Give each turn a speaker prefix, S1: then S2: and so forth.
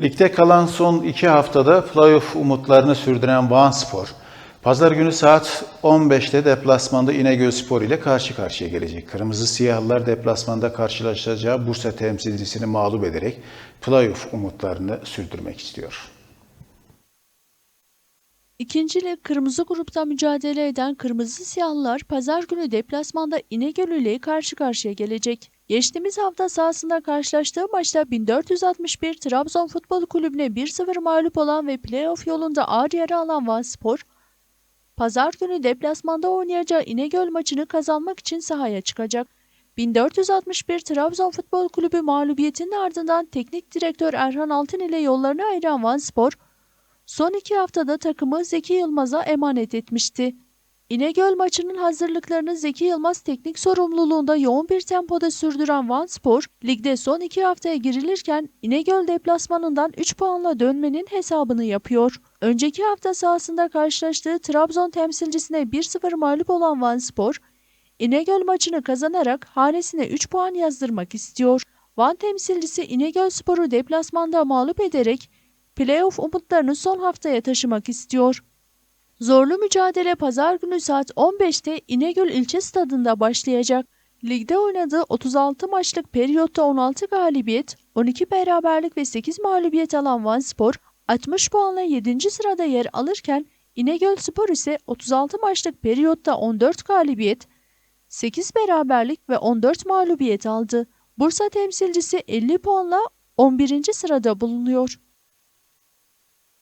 S1: Ligde kalan son iki haftada playoff umutlarını sürdüren Van Spor, Pazar günü saat 15'te deplasmanda İnegöl Spor ile karşı karşıya gelecek. Kırmızı Siyahlılar deplasmanda karşılaşacağı Bursa temsilcisini mağlup ederek playoff umutlarını sürdürmek istiyor.
S2: İkinci lig kırmızı grupta mücadele eden Kırmızı Siyahlılar pazar günü deplasmanda İnegöl ile karşı karşıya gelecek. Geçtiğimiz hafta sahasında karşılaştığı maçta 1461 Trabzon Futbol Kulübü'ne 1-0 mağlup olan ve playoff yolunda ağır yara alan Van Spor, pazar günü deplasmanda oynayacağı İnegöl maçını kazanmak için sahaya çıkacak. 1461 Trabzon Futbol Kulübü mağlubiyetinin ardından teknik direktör Erhan Altın ile yollarını ayıran Van Spor, Son iki haftada takımı Zeki Yılmaz'a emanet etmişti. İnegöl maçının hazırlıklarını Zeki Yılmaz teknik sorumluluğunda yoğun bir tempoda sürdüren Van Spor, ligde son iki haftaya girilirken İnegöl deplasmanından 3 puanla dönmenin hesabını yapıyor. Önceki hafta sahasında karşılaştığı Trabzon temsilcisine 1-0 mağlup olan Van Spor, İnegöl maçını kazanarak hanesine 3 puan yazdırmak istiyor. Van temsilcisi İnegöl Spor'u deplasmanda mağlup ederek playoff umutlarını son haftaya taşımak istiyor. Zorlu mücadele pazar günü saat 15'te İnegöl ilçe stadında başlayacak. Ligde oynadığı 36 maçlık periyotta 16 galibiyet, 12 beraberlik ve 8 mağlubiyet alan Van Spor, 60 puanla 7. sırada yer alırken İnegöl Spor ise 36 maçlık periyotta 14 galibiyet, 8 beraberlik ve 14 mağlubiyet aldı. Bursa temsilcisi 50 puanla 11. sırada bulunuyor.